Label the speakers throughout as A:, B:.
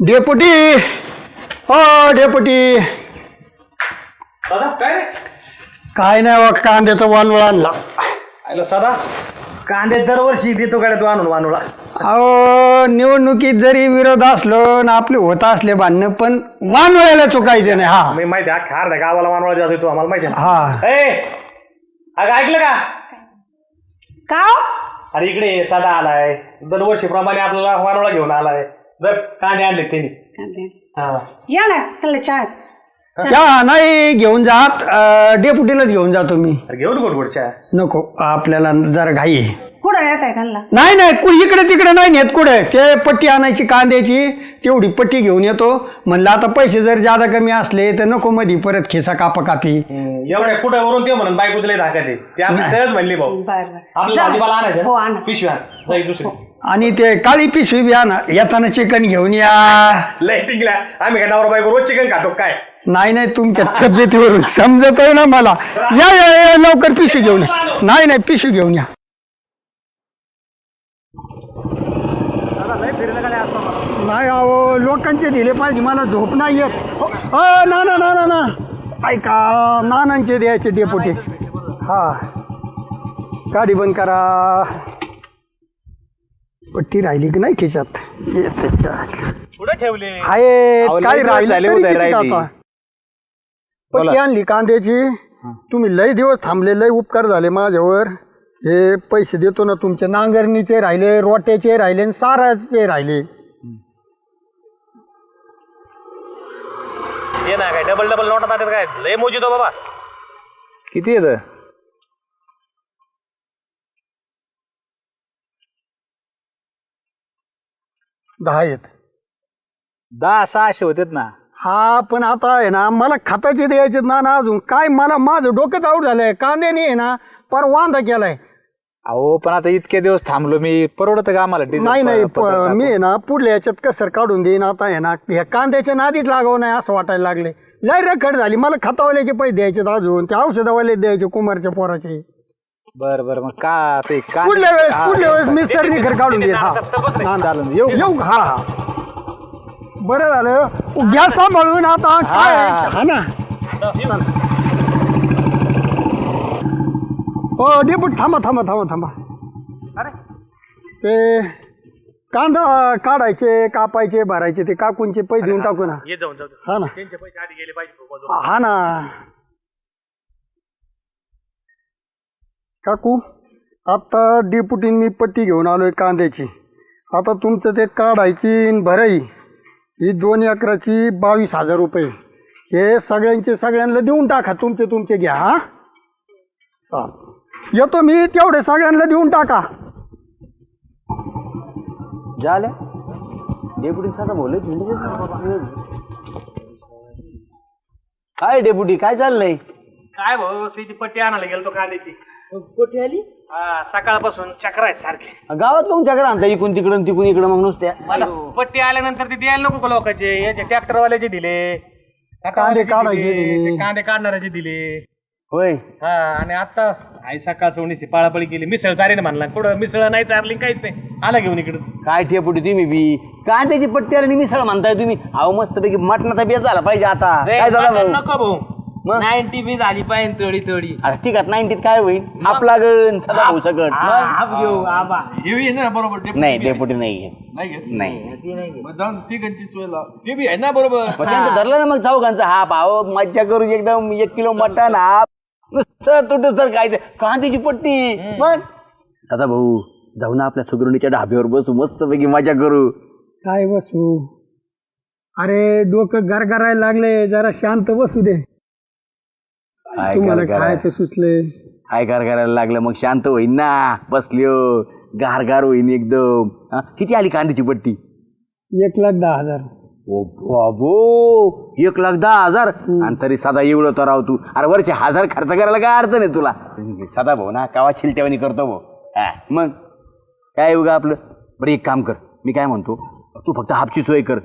A: Deputy हो deputy
B: दादा काय रे?
A: काय नाही बा कांद्याचा वानवळ आणला.
B: आयला सदा कांदे दरवर्षी देतो गाड्या तू आणून वानुळा
A: अहो निवडणुकीत जरी विरोध असलो ना आपले होत असले भांडणं पण वानवळ्याला चुकायचं नाही हा.
B: मी माहिती आहे अख्खा अर्ध्या गावाला वानुळा देतो तू आम्हाला माहिती आहे
A: हा.
B: ए! अगं ऐकलं का?
C: का हो?
B: अरे इकडे ये, सदा आलाय. दरवर्षीप्रमाणे आपल्याला वानुळा घेऊन आलाय. जर कांदे आणले त्यांनी हा.
C: या ना त्याला चहा.
A: चहा. नाही घेऊन जात अं, डेपुटीलाच घेऊन जातो मी
B: अरे घेऊन गोडगोडच्या
A: नको आपल्याला जरा घाई आहे.
C: कुठं येत आहे त्यांना?
A: नाही नाही कु इकडे तिकडे नाही नेत कुठे? ते पट्टी आणायची कांद्याची तेवढी पट्टी घेऊन येतो. म्हणलं आता पैसे जर जादा कमी असले तर नको मधी परत खिसा कापा कापी
B: एवढ्या कुठं वरून ते म्हणून बायको तुला धाका दे ते. आपली सहज म्हणली भाऊ.
C: बर बर.
B: आपल्या भाजीपाला आणायचं.
C: हो
B: ना?
C: आणा.
B: पिशवी आण. जाईल दुसरी.
A: आणि ते काळी पिशवी बी आणा येताना चिकन घेऊन या.
B: लय टिकल्या आम्ही काय नवरा बायको रोज चिकन खातो काय?
A: नाही नाही तुमच्या तब्येतीवरून समजत आहे ना मला. या या या लवकर पिशवी घेऊन या. नाही नाही पिशवी घेऊन या. नाही अहो लोकांचे दिले पाहिजे मला झोप नाही येत. अ, ना ना ना ना ना. ऐका नानांचे द्यायचे डेपुटी हा. गाडी बंद करा. पट्टी राहिली की नाही खिशात? येते चाल.
B: कुठं ठेवले?
A: आहे
D: अहो,
A: काय
D: दिवस
A: राहिलं
D: झाले
A: तरी
D: उद्या
A: किती
D: राहिली.
A: टाका? पट्टी आणली कांद्याची. तुम्ही लय दिवस थांबले लय उपकार झाले माझ्यावर. हे पैसे देतो ना तुमचे. नांगरणीचे राहिले रोट्याचे राहिले आणि साराचे राहिले.
B: ये ना काय डबल डबल नोटा तात्यात काय? लय मोजितो बाबा.
D: किती येतं?
A: दहा आहेत.
D: दहा सहाशे होतेत ना?
A: हा पण आता आहे ना मला खताचे द्यायचे ना ना अजून. काय मला माझं डोकंच आऊट झालंय. कांद्याने आहे ना पर वांदा केलाय.
D: अहो पण आता इतके दिवस थांबलो मी. परवडत का आम्हाला
A: नाही नाही
D: प-
A: मी? आहे ना पुढल्या याच्यात कसर काढून देईन. आता आहे ना ह्या कांद्याच्या नादीत लागावं नाही असं वाटायला लागले. लय रखड झाली. मला खतावाल्याचे पैसे द्यायचे अजून. ते औषधावाले द्यायचे कुमारच्या पोराचे.
D: बरं बरं. मग का ते का
A: पुढल्या वेळेस पुढल्या वेळेस मी सरनी घर काढून देईन हा. ना.
D: चालेल येऊ
A: येऊ का? हा हा. बरं झालं. घ्या सांभाळून आता काय
D: हा.
A: हा ना. हो डेपूट थांबा थांबा थांबा थांबा.
B: अरे.
A: ते कांदा काढायचे कापायचे भरायचे ते काकूंचे पैसे देऊन टाकू ना.
B: ये जाऊन जाऊ दे.
A: हा ना.
B: त्यांचे पैसे आधी गेले पाहिजे.
A: हा ना. काकू आता डेपुटीन मी पट्टी घेऊन आलोय कांद्याची. आता तुमचं ते काढायची आणि भराई ही दोन एकराची बावीस हजार रुपये. हे सगळ्यांचे सगळ्यांना देऊन टाका तुमचे तुमचे घ्या हा? चाल. येतो मी तेवढे सगळ्यांना देऊन टाका.
E: झाल्या डेपुटी साधा बोलले काय डेपुटी काय चाललंय?
B: काय भाऊ पट्टी आणायला गेलो कांद्याची.
E: कुठे आली?
B: हा सकाळपासून चक्र आहेत सारखे.
E: गावात तुमच्याकडे आणता इकून तिकडून तिकून इकडं मग नुसत्या.
B: मला पट्टी आल्यानंतर ते द्यायला नको का लोकांचे? याचे ट्रॅक्टरवाल्याचे दिले.
A: कांदे काढायचे
B: दिले. ते कांदे काढणाऱ्याचे दिले.
E: होय.
B: हा आणि आता आई सकाळ सोडणी पाळापळी केली. मिसळ चारीने म्हणला. कुठं मिसळ नाही चारली काहीच नाही. आला घेऊन इकडं.
E: काय ठेपुटी तुम्ही बी? काय त्याची पट्टी आली मिसळ म्हणताय तुम्ही. अहो मस्त पैकी मटणाचा बेस झाला पाहिजे आता. काय झालं भाऊ?
F: नको भाऊ.
E: मग?
F: नाईन्टी बी झाली पाहिजे तोडी तोडी
E: अरे ठीक आहे नाईन्टीत काय होईल? आपला गण सदा भाऊ सकट मग?
F: घेऊ आबा.
B: हे ना बरोबर
E: नाही डेपुटी नाही घेत.
B: नाही घेत?
E: नाही.
F: ती नाही घेत.
B: मग जाऊन तिघांची सोय लाव. ते बी आहे ना बरोबर.
E: मग त्यांचं धरलं ना मग चौघांचा. हा भाव मज्जा करू एकदम. एक किलो मटण हा. नुसतं तुटू सर काय ते कांद्याची पट्टी. मग? सदा भाऊ जाऊ ना आपल्या सुगरणीच्या ढाब्यावर बसू. मस्त पैकी मजा करू.
A: काय बसू? अरे डोकं गरगरायला लागले. जरा शांत बसू दे.
E: काय
A: तुम्हाला
E: गरगरा-
A: खायचं सुचले.
E: काय कार करायला लागलं मग शांत होईन ना. बसल्यो गार गार होईन एकदम. हा? किती आली कांद्याची पट्टी?
A: एक लाख दहा हजार.
E: ओ बाबो एक लाख दहा हजार? आणि तरी सदा एवढं तर राव तू. अरे वरचे हजार खर्च करायला काय अडचण आहे तुला? सदा भाऊ ना कावा छिलट्यावानी करतो भाऊ. हा, मग? काय उगा आपलं? बरं एक काम कर. मी काय म्हणतो तू फक्त हापची सोय कर.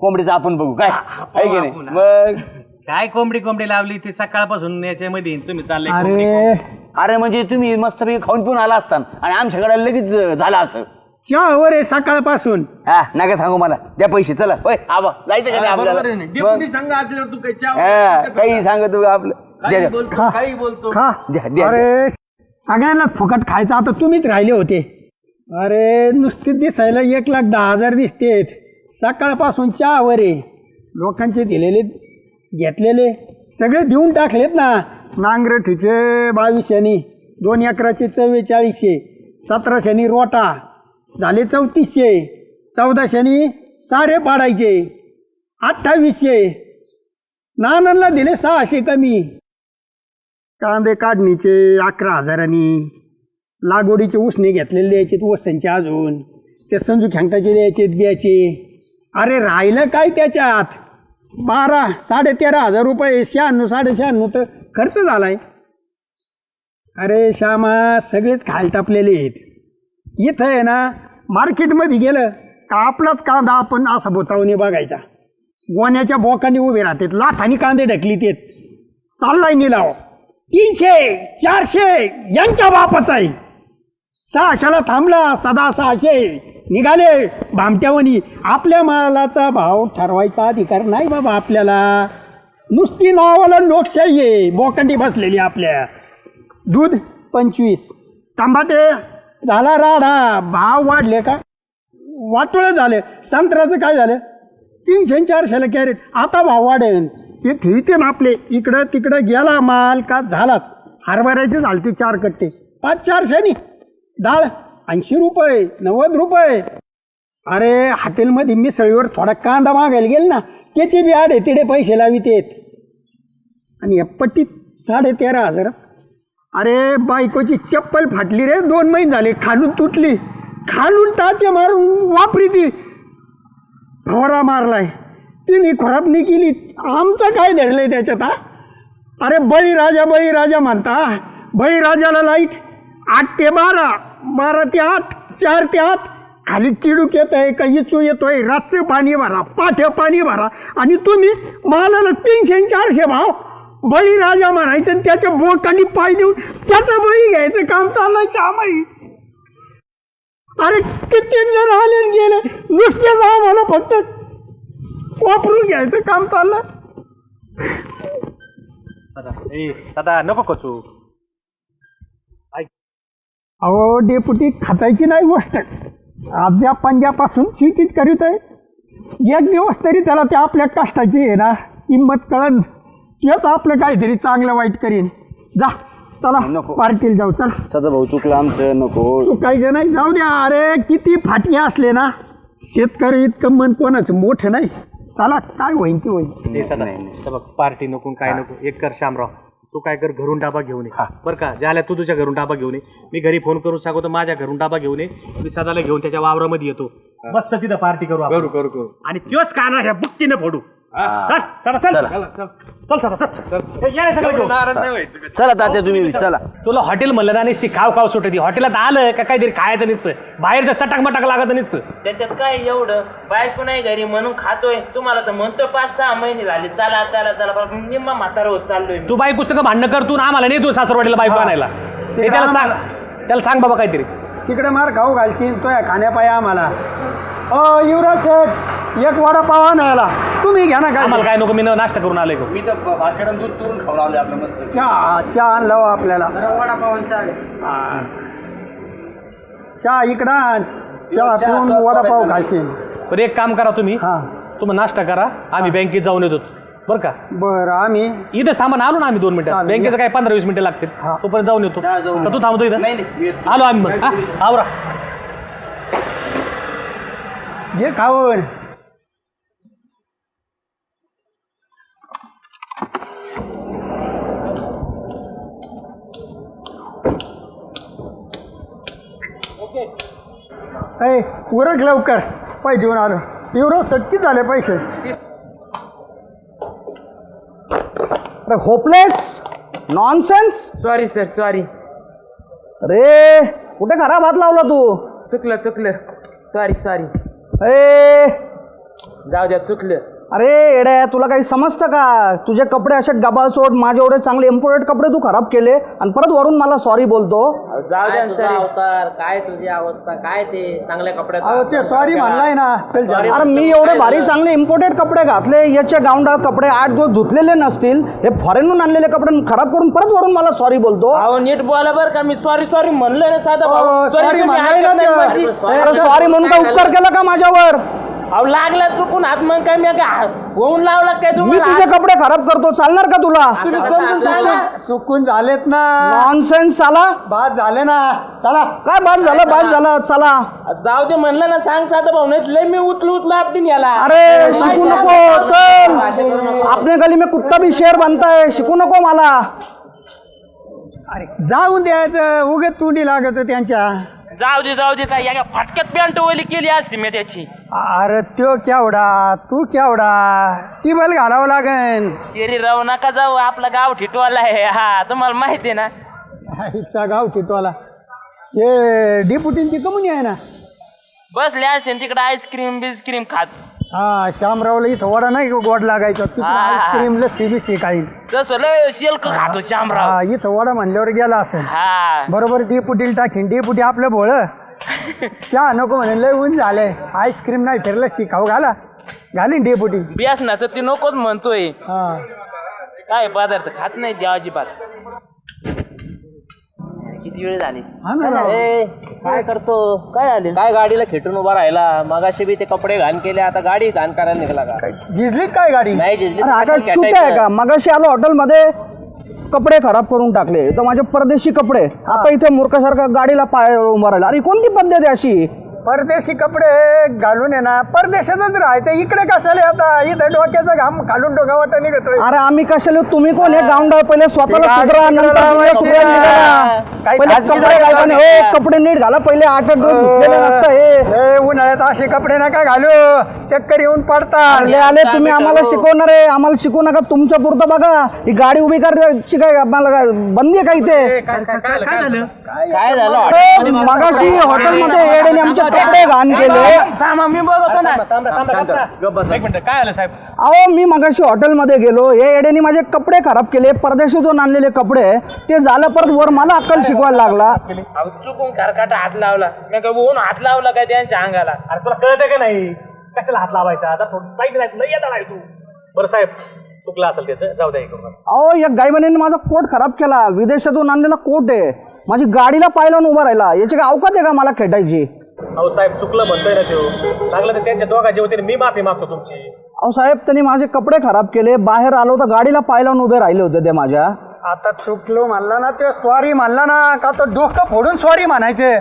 E: कोंबडीचं आपण बघू. काय? आहे की नाही? मग?
B: काय कोंबडी कोंबडी लावली ते सकाळपासून याच्यामध्ये तुम्ही चालले
A: अरे.
E: अरे म्हणजे तुम्ही मस्त खाऊन पिऊन आला असता आणि आमच्याकडे लगेच झालं असं.
A: चहावर आहे सकाळपासून?
E: हा नका सांगू मला. द्या पैसे चला. होय आबा जायचं का नाही आपल्याला? मग?
B: संघ असल्यावर तू काही
E: हा, काही सांगत तू आपलं? द्या, द्या.
A: खा
B: काही बोलतो.
A: खा.
E: द्या, द्या.
A: अरे सगळ्यांनाच फुकट खायचं. आता तुम्हीच राहिले होते. अरे नुसते दिसायला एक लाख दहा हजार दिसतेत. सकाळपासून चहावर आहे लोकांचे दिलेले घेतलेले. सगळे देऊन टाकलेत ना. नांगरठीचे बावीसशेनी दोन अकराचे चव्वेचाळीसशे सतराशेनी रोटा झाले चौतीसशे चौदाशेनी सारे पाडायचे अठ्ठावीसशे. नानांना दिले सहाशे कमी. कांदे काढणीचे अकरा हजारांनी. लागवडीचे उसने घेतलेले द्यायचे वसनचे अजून. ते संजू खँगटाचे द्यायचे द्यायचे. अरे राहिलं काय त्याच्यात? बारा साडे तेरा हजार रुपये शहाण्णव साडे शहाण्णव तर खर्च झालाय. अरे श्यामा सगळेच खाल टापलेले आहेत. इथं आहे ना मार्केटमध्ये गेलं का आपलाच कांदा आपण असा बोतावणी बघायचा. गोण्याच्या बोकांनी उभे राहतात लाथानी कांदे ढकली ते चाललाय निलाव. तीनशे चारशे यांच्या बापाचा आहे सहाशाला थांबला सदा सहाशे निघाले. भामट्यावनी आपल्या मालाचा भाव ठरवायचा अधिकार नाही बाबा आपल्याला. नुसती नावाला लोकशाही आहे. बोकंडी बसलेली आपल्या. दूध पंचवीस. तांबाटे झाला राडा. भाव वाढले का? वाटोळं झाले. संत्र्याचं काय झालं? तीनशे चारशेला कॅरेट. आता भाव वाढेल. ते ठेवते ना आपले. इकडं तिकडं गेला माल का झालाच. हरभऱ्याचे झालते चार कट्टे. पाच चारशेनी. डाळ ऐंशी रुपये नव्वद रुपये. अरे हॉटेलमध्ये मिसळीवर थोडा कांदा मागायला गेल ना त्याचे बी आडे तिडे पैसे लावित येत आणि या पट्टीत साडे तेरा हजार. अरे बायकोची चप्पल फाटली रे दोन महिने झाले खालून तुटली. खालून टाचे मारून वापरी ती. फवारा मारलाय. तिने खराबनी केली. आमचं काय धरलंय त्याच्यात हा? अरे बळीराजा बळीराजा म्हणता बळीराजाला लाइट आठ ते बारा. बारा ते आठ चार ते आठ खाली किडूक येत आहे का इचू येतोय. रातचं पाणी भरा पाठ्या पाणी भरा. आणि तुम्ही मालाला तीनशे आणि चारशे भाव बळीराजा म्हणायचं आणि त्याच्या बोकांनी पाय देऊन त्याचा बळी घ्यायचं काम चाललंय श्यामाई. अरे कित्येक जण आले आणि नुसते नुसतेच मला फक्त. वापरून घ्यायचं काम चाललं
B: ए दादा नको कचू.
A: अहो डेपुटी खातायची नाही गोष्ट. आजच्या पंजापासून शेतीच करीत आहे. एक दिवस तरी त्याला त्या आपल्या कष्टाची आहे ना किंमत कळन. तेच आपलं काहीतरी चांगलं वाईट करीन. जा चला
E: नको.
A: पार्टीला जाऊ चल.
E: सदा भाऊ चुकलं आमचं नको.
A: चुकायचं नाही जाऊ द्या. अरे किती फाटके असले ना. शेतकरी इतकं मन कोणाचं मोठं नाही. चला काय होईन ते होईन.
B: ते सदा हे बघ पार्टी नको काय नको. एक कर शामराव. तू काय कर घरून डाबा घेऊन ये. बरं का? ज्याला तू तुझ्या घरून डाबा घेऊन ये. मी घरी फोन करून सांगतो माझ्या घरून डाबा घेऊन ये. मी सदाला घेऊन त्याच्या वावरामध्ये येतो. मस्त तिथं पार्टी करू करू करू करू. आणि त्योच काना ह्या बुक्कीने फोडू. चल चला चल. चल. चल चल. चल चल चल. हे ये रे सगळं घेऊन.
E: चला. तात्या तुम्ही चला.
B: तुला हॉटेल म्हणलं ना नुसती खाव खाव सुटती हॉटेलात आलं का काहीतरी खायचं नसतं. बाहेरचं चटाक मटाक लागत नसतं.
F: त्याच्यात काय एवढं? बायको नाही घरी म्हणून खातोय. तुम्हाला तर म्हणतोय पाच सहा महिने झाले. चला चला चला. पण निम्मा म्हातारा होत चाललोय मी.
B: तू बायको सगळं भांडणं करतो ना आम्हाला नाही तू सासरवाडीला बायको आणायला. ते त्याला सांग. त्याला सांग बाबा काहीतरी.
A: तिकडे मार खाऊ घालशील तो या खाण्यापाया आम्हाला. अ युवराज शेठ एक वडापाव आणायला. तुम्ही घ्या ना काय?
B: आम्हाला काय नको मी न- नाश्ता करून आलोय.
E: मी तर दूध चुरून खाऊन आलोय आपलं मस्त.
A: चहा चहा आणला हो आपल्याला. चहा इकडं आण. चहा पिऊन वडापाव खाशील.
B: पण एक काम करा तुम्ही.
A: हा.
B: तुम्ही नाश्ता करा. आम्ही बँकेत जाऊन येतो. बरं का?
A: बरं आम्ही
B: इथेच थांबा ना आलो ना आम्ही दोन मिनिटं.
A: चालेल.
B: बँकेचं काय पंधरा वीस मिनिटं लागतील.
A: हा.
B: तोपर्यंत जाऊन येतो.
E: हा, जाऊन
B: का तू थांबतो इथं?
E: नाही, नाही, मी येतो.
B: आलो आम्ही मग. हा, आवरा.
A: खाऊन. ऐ उरक लवकर. पैसे देऊन आलो. एवढं सटकी झाले पैसे. Hopeless nonsense
F: sorry sir sorry
A: अरे कुठे खराब हात लावला तू?
F: चुकलं चुकलं. सॉरी सॉरी
A: ए.
F: जाऊ द्या चुकलं.
G: अरे येड्या तुला काही समजतं का? तुझे कपडे असे गबाळ सोड माझे एवढे चांगले इम्पोर्टेड कपडे तू खराब केले आणि परत वरून मला सॉरी बोलतो.
F: जाऊ सर अवतार? काय तुझी अवस्था? काय ते चांगल्या कपड्यात
A: अहो ते सॉरी म्हणलाय ना. चल जा.
G: अरे मी एवढे भारी चांगले इम्पोर्टेड कपडे घातले याचे गावंडा कपडे आठ दिवस धुतलेले नसतील हे फॉरेनहून आणलेले कपडे खराब करून परत वरून मला सॉरी बोलतो.
F: अहो नीट बोला बरं का मी सॉरी सॉरी म्हणलोय ना साधा
A: अहो,
F: भाऊ
A: sorry
F: तुम्ही
A: म्हणलाय
F: ऐकत
A: ना
F: नाही
A: ते.
F: माझी.
G: अरे सॉरी म्हणून काय उपकार केला का माझ्यावर?
F: अहो लागला चुकून हात मग काय मी काय होऊन लावला काय
G: मी
F: तुम्हाला?
G: तुझे कपडे खराब करतो चालणार का तुला?
F: तुम्ही समजून सांगा.
A: चुकून झालेत ना.
G: नॉनसेन्स आला
A: बाद झाले ना. चला.
G: काय बाद झालं? बाद झालं? चला.
F: जाऊ दे म्हणलं ना सांग साधा भाऊ नाही लय मी उचलू उचलू आपटीन याला.
G: अरे शिकू नको चल. आपल्या गली में कुत्ता भी शेर बनता है शिकू नको मला.
A: अरे जाऊन द्यायचं उगे तुडी लागत त्यांच्या.
F: जाऊ दे जाऊ दे काय या फाटक्यात पॅन्ट ओली केली असती मी त्याची.
A: अरे त्यो केवढा तू केवढा टिबल घालावं लागेल.
F: शेरी राहू नका जाऊ आपला गाव ठिटवाला आहे. हा तुम्हाला माहिती आहे ना?
A: आईचा गाव तिथवाला हे डिपुटींची कमुनी आहे ना?
F: बसले असते तिकडे आईस्क्रीम बिस्क्रीम खात.
A: हा श्यामरावला इथं वडा नाही का गोड लागायचा? तिथं
F: हा.
A: आईस्क्रीम लस्सी बिस्सी काही.
F: जसं लय शेल्क खातो श्यामराव.
A: इथं वडा म्हणल्यावर गेला असेल.
F: हा.
A: बरोबर डिपुटीला टाकीन. डिपुटी आपलं भोळ. चहा नको म्हणे लय ऊन झालंय. आईस्क्रीम नाही फिरलं शिकाव घाला. घालीन डेपुटी
F: बियासनाचं ते नकोच म्हणतोय.
A: हा.
F: काय पदार्थ खात नाही देव अजिबात. किती वेळ झाली?
A: हा ना. राव.
F: काय करतो? काय झाले? काय गाडीला खेटून उभा राहिला? मगाशी बी ते कपडे घाण केले आता गाडी घाण करायला निघाला का?
A: झिजलीत काय गाडी?
F: नाही झिजली
G: अरे
F: तर
G: आता
F: कशाला
G: चूक आहे
F: खेटायचं?
G: का? मगाशी आलो हॉटेलमध्ये कपडे खराब करून टाकले. तर माझे परदेशी कपडे आता इथे मूर्खासारखा गाडीला पाय उभा राहिला. अरे कोणती पद्धत आहे अशी?
A: परदेशी कपडे घालून आहे ना. परदेशातच राहायचं इकडे कशाला आता? इथं डोक्याचा घाम घालून डोका वाटा निघतोय.
G: अरे आम्ही कशाला? तुम्ही कोण? हे गावंडा पहिले स्वतःला
A: गाडी
G: सुधरा
A: तिकडं
G: नंतर
A: लावायची.
G: दुसऱ्या सुधरा निघा.
A: काही
G: पहिले
A: खाजगी
G: कपडे
A: जागा
G: घालताना
A: नाही.
G: हे कपडे नीट घाला. पहिले आठ आठ दिवस धुतलेले नसतं हे
A: ए, उन्हाळ्यात असे कपडे नका घालू. चक्कर येऊन पडतात.
G: आले आले तुम्ही आम्हाला शिकवणार आहे. आम्हाला शिकवू नका. तुमच्या पुरतं बघा. ही गाडी उभी करायची काय आम्हाला काय बंदी आहे का इथे?
F: काय झालं?
G: अरे, मगाशी हॉटेलमध्ये येडेने आमचे कपडे घाण केले
F: थांबा मी बघतो ना
B: एक मिनिट काय आलं साहेब
G: अहो मी मगाशी हॉटेलमध्ये गेलो हे येडेने माझे कपडे खराब केले परदेशातून आणलेले कपडे ते झालं परत वर मला अक्कल शिकवायला लागला
F: चुकून खरकाटा हात लावला मी काय ऊन हात लावला काय त्यांच्या अंगाला
B: अरे तुला कळतंय का नाही कशाला हात लावायचा आता थोडं नाही आहे तू बरं साहेब चुकलं असेल त्याचं जाऊ द्या हे
G: अहो या गायबाने माझा कोट खराब केला विदेशातून आणलेला कोट आहे माझी गाडीला पाय लावून उभा राहिला. याची काय अवकात आहे का मला खेटायची?
B: अहो साहेब चुकलं म्हणतोय ना तो लागलं तर त्यांच्या दोघांच्या वतीने मी माफी मागतो तुमची.
G: अहो साहेब त्यांनी माझे कपडे खराब केले. बाहेर आलो तर गाडीला पाय लावून उभे राहिले होते ते माझ्या.
A: आता चुकलो म्हणला ना ते स्वारी म्हणला ना. का तर डोकं फोडून स्वारी म्हणायचे?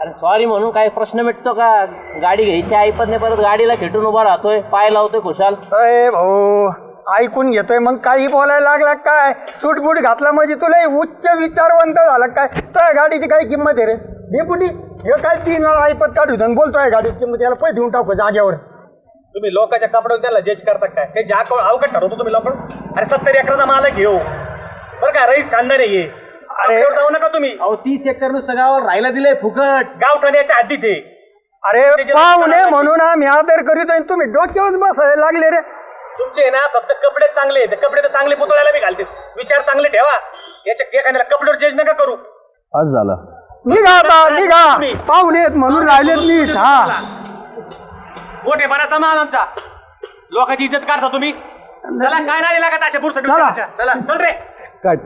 F: अरे सॉरी म्हणून काय प्रश्न मिटतो का? गाडी घ्यायची ऐपत नाही परत गाडीला खेटून उभा राहतोय पाय लावतोय खुशाल.
A: अय भाऊ. ऐकून घेतोय मग काही बोलायला लागला काय? सूटबूट घातला म्हणजे तुला हे उच्च विचारवंत झाला काय? तुझ्या गाडीची काय किंमत आहे रे? डेपुटी हे काय तीन वेळा ऐपत काढू आणि बोलतोय गाडीची किंमत याला पैसे देऊन टाकू जागेवर.
B: तुम्ही लोकांच्या कपड्यावर त्याला जज करता काय? हे ज्या अवघड ठरवतो तुम्ही लोक? अरे सत्तर एकराचा मालक घेऊ बरं का रईस खानदार आहे अरे जाऊ नका तुम्ही.
E: अहो तीस एकर नुसतं गावाला राहायला दिलंय फुकट.
B: गाव ठाण्याच्या हद्दीत आहे.
A: अरे पाहुणे म्हणून आम्ही आदर करीतोय आणि तुम्ही डोक्यावर बसायला लागले रे.
B: तुमचे ना फक्त कपडे चांगले आहेत. कपडे तर चांगले पुतळ्याला बी घालते विचार चांगले ठेवा. याच्या एखाद्याला कपड्यावर जज नका करू.
G: आज झालं.
A: निघा आता निघा. पाहुणे आहेत म्हणून राहिलेत नीट हा.
B: मोठे बराचा मान आमचा. लोकांची इज्जत काढता तुम्ही. चला. काय नाही लागत अशा पुरुष
A: चला.
B: चला चल रे.
G: कट